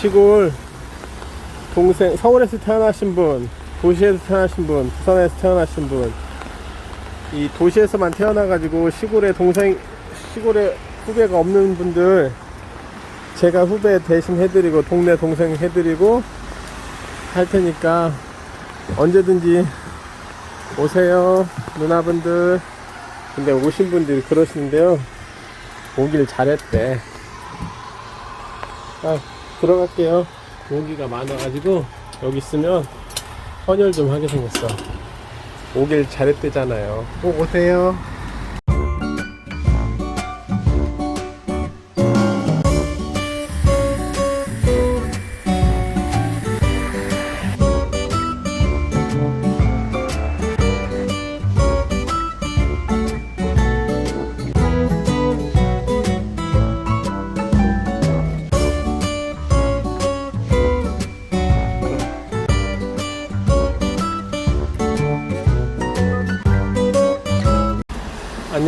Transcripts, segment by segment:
시골 동생 서울에서 태어나신 분, 도시에서 태어나신 분, 부산에서 태어나신 분, 이 도시에서만 태어나 가지고 시골에 동생, 시골에 후배가 없는 분들 제가 후배 대신 해드리고 동네 동생 해드리고 할 테니까 언제든지 오세요 누나분들. 근데 오신 분들이 그러시는데요. 오길 잘했대. 아 들어갈게요. 모기가 많아가지고 여기 있으면 헌혈 좀 하게 생겼어. 오길 잘했대잖아요. 꼭 오세요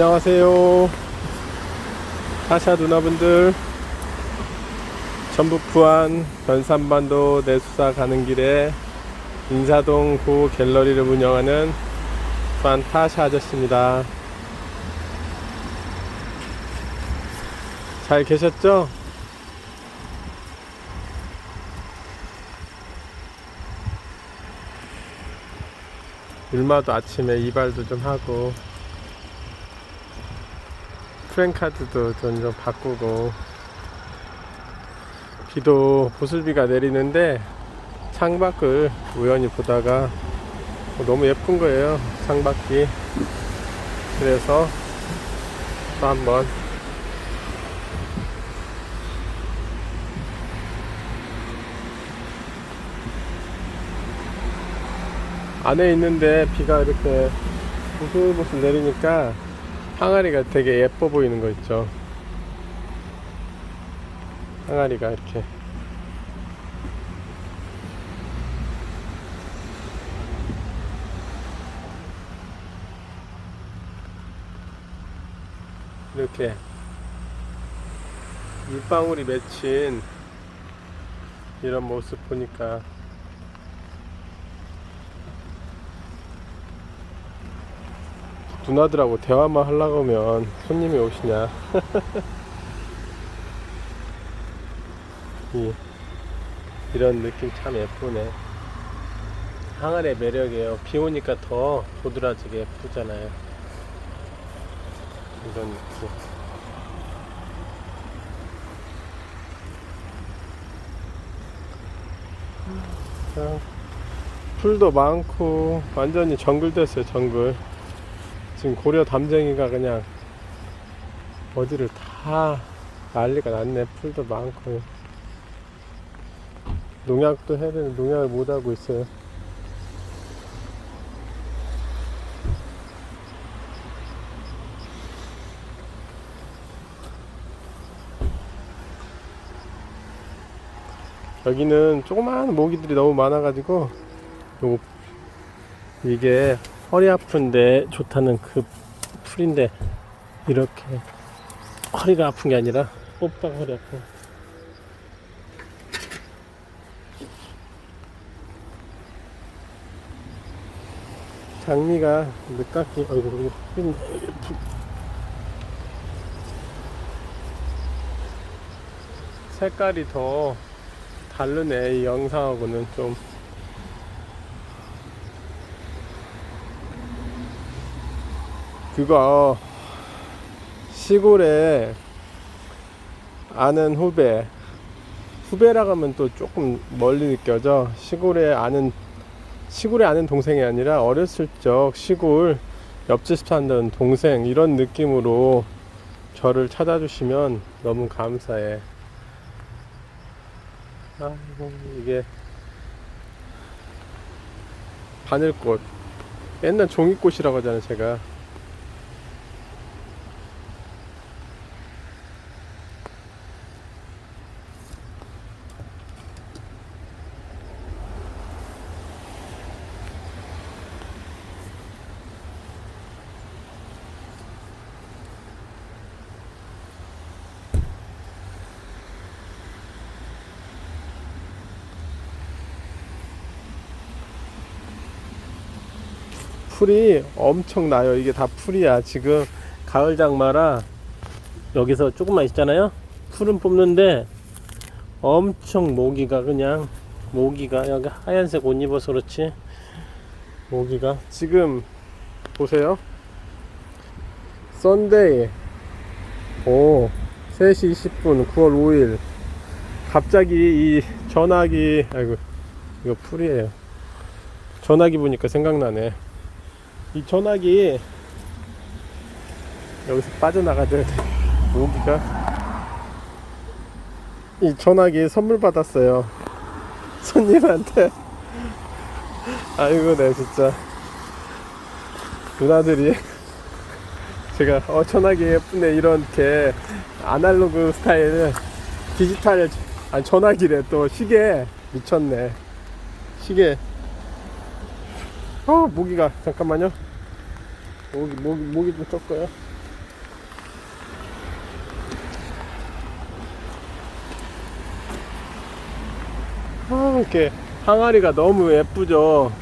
안녕하세요. 타샤 누나분들. 전북 부안 변산반도 내수사 가는 길에 인사동 구 갤러리를 운영하는 부안 타샤 아저씨입니다. 잘 계셨죠? 율마도 아침에 이발도 좀 하고 프랭카드도 좀, 좀 바꾸고 비도 보슬비가 내리는데 창밖을 우연히 보다가 너무 예쁜 거예요 창밖이. 그래서 또 한번 안에 있는데 비가 이렇게 보슬보슬 내리니까 항아리가 되게 예뻐 보이는 거 있죠. 항아리가 이렇게 이렇게 물방울이 맺힌 이런 모습 보니까 누나들하고 대화만 하려고 하면 손님이 오시냐? 이, 이런 느낌 참 예쁘네. 항아리의 매력이에요. 비 오니까 더 도드라지게 예쁘잖아요. 이런 느낌. 자, 풀도 많고 완전히 정글 됐어요 정글 지금 고려 담쟁이가 그냥 어디를 다 난리가 났네. 풀도 많고. 농약도 해야 되는데 농약을 못 하고 있어요. 여기는 조그마한 모기들이 너무 많아가지고 요거 이게 허리 아픈데 좋다는 그 풀인데 이렇게 허리가 아픈 게 아니라 오빠가 허리 아파. 장미가 늦깎이 풀- 색깔이 더 다르네 이 영상하고는 좀 그거 시골에 아는 후배 후배라고 하면 또 조금 멀리 느껴져. 시골에 아는 시골에 아는 동생이 아니라 어렸을 적 시골 옆집 산다는 동생 이런 느낌으로 저를 찾아주시면 너무 감사해. 아이고 이게 바늘꽃. 옛날 종이꽃이라고 하잖아요 제가 풀이 엄청 나요. 이게 다 풀이야. 지금 가을 장마라 여기서 조금만 있잖아요. 풀은 뽑는데 엄청 모기가 그냥 모기가 여기 하얀색 옷 입어서 그렇지 모기가 지금 보세요. 썬데이 오 3시 20분 9월 5일 갑자기 이 전화기 아이고 이거 풀이에요. 전화기 보니까 생각나네. 이 전화기 여기서 빠져나가야 모기가? 이 전화기 선물 받았어요. 손님한테. 아이고 네 진짜. 누나들이 제가 어 전화기 예쁘네 이렇게 아날로그 스타일 디지털 아니 전화기래. 또 시계. 미쳤네. 시계 어 모기가 잠깐만요. 모기 모기 모기 좀 쫓고요. 아 이렇게 항아리가 너무 예쁘죠?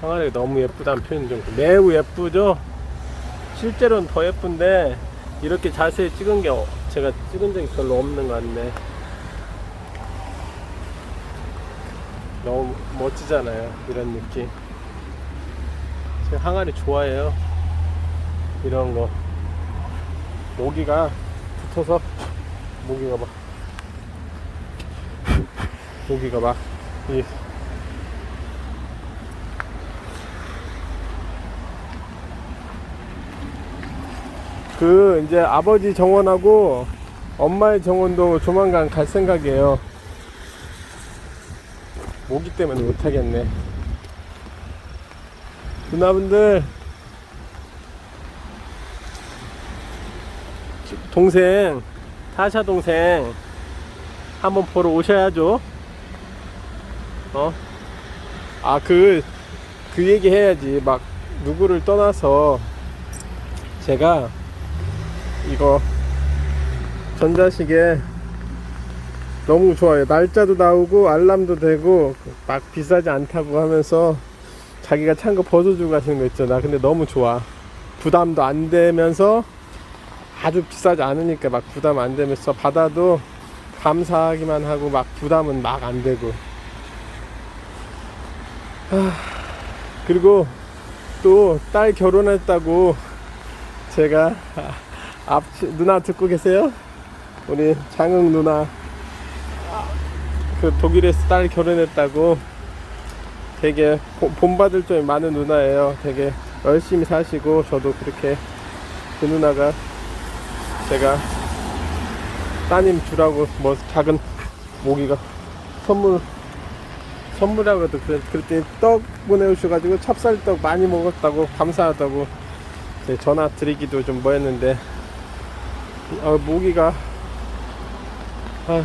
항아리가 너무 예쁘다는 표현 좀 매우 예쁘죠? 실제로는 더 예쁜데 이렇게 자세히 찍은 게 어- 제가 찍은 적이 별로 없는 것 같네. 너무 멋지잖아요. 이런 느낌. 제가 항아리 좋아해요. 이런 거. 모기가 붙어서 모기가 막 모기가 막 이, 그 이제 아버지 정원하고 엄마의 정원도 조만간 갈 생각이에요. 모기 때문에 못하겠네. 누나분들 동생 타샤 동생 한번 보러 오셔야죠. 어? 아, 그, 그 얘기 해야지. 막, 누구를 떠나서, 제가, 이거, 전자시계, 너무 좋아요. 날짜도 나오고, 알람도 되고, 막 비싸지 않다고 하면서, 자기가 찬 거 벗어주고 가시는 거 있잖아. 근데 너무 좋아. 부담도 안 되면서, 아주 비싸지 않으니까 막 부담 안 되면서 받아도 감사하기만 하고 막 부담은 막 안 되고 그리고 또 딸 결혼했다고 제가 앞 누나 듣고 계세요? 우리 장흥 누나 그 독일에서 딸 결혼했다고 되게 보- 본받을 점이 많은 누나예요. 되게 열심히 사시고 저도 그렇게 그 누나가 제가 따님 주라고 뭐 작은 모기가 선물 선물이라고 해도 그랬, 그랬더니 떡 보내주셔가지고 찹쌀떡 많이 먹었다고 감사하다고 제 전화 드리기도 좀 뭐했는데 어, 모기가 아,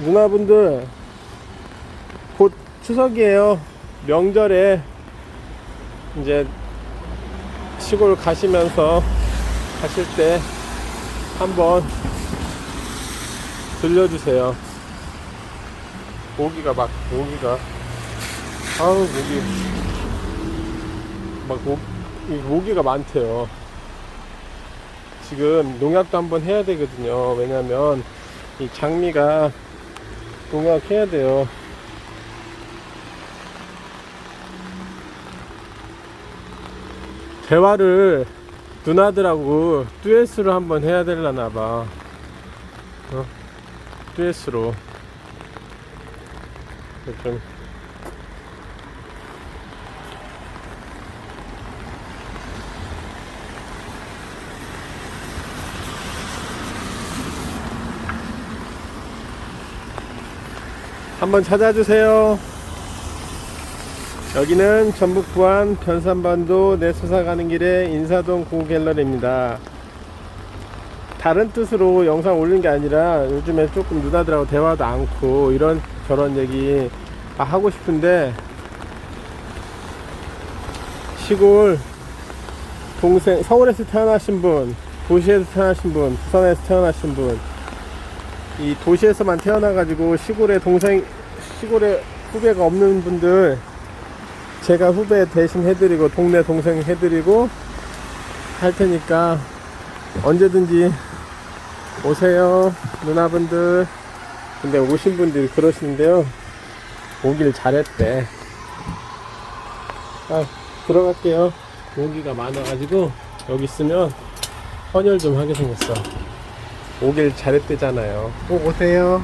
누나분들 곧 추석이에요 명절에 이제 시골 가시면서 가실 때 한번 들려주세요. 모기가 막 모기가 아우 모기 막 모, 이 모기가 많대요. 지금 농약도 한번 해야 되거든요. 왜냐면 이 장미가 농약 해야 돼요. 대화를 누나들하고 듀엣으로 한번 해야 되려나 봐. 어? 듀엣으로. 좀 한번 찾아주세요. 여기는 전북 부안 변산반도 내수사 가는 길에 인사동 고갤러리입니다. 다른 뜻으로 영상 올린 게 아니라 요즘에 조금 누나들하고 대화도 않고 이런 저런 얘기 아, 하고 싶은데 시골 동생 서울에서 태어나신 분 도시에서 태어나신 분 부산에서 태어나신 분 이 도시에서만 태어나가지고 시골에 동생 시골에 후배가 없는 분들 제가 후배 대신 해드리고 동네 동생 해드리고 할 테니까 언제든지 오세요 누나분들. 근데 오신 분들이 그러시는데요. 오길 잘했대. 아 들어갈게요. 모기가 많아가지고 여기 있으면 헌혈 좀 하게 생겼어 오길 잘했대잖아요. 꼭 오세요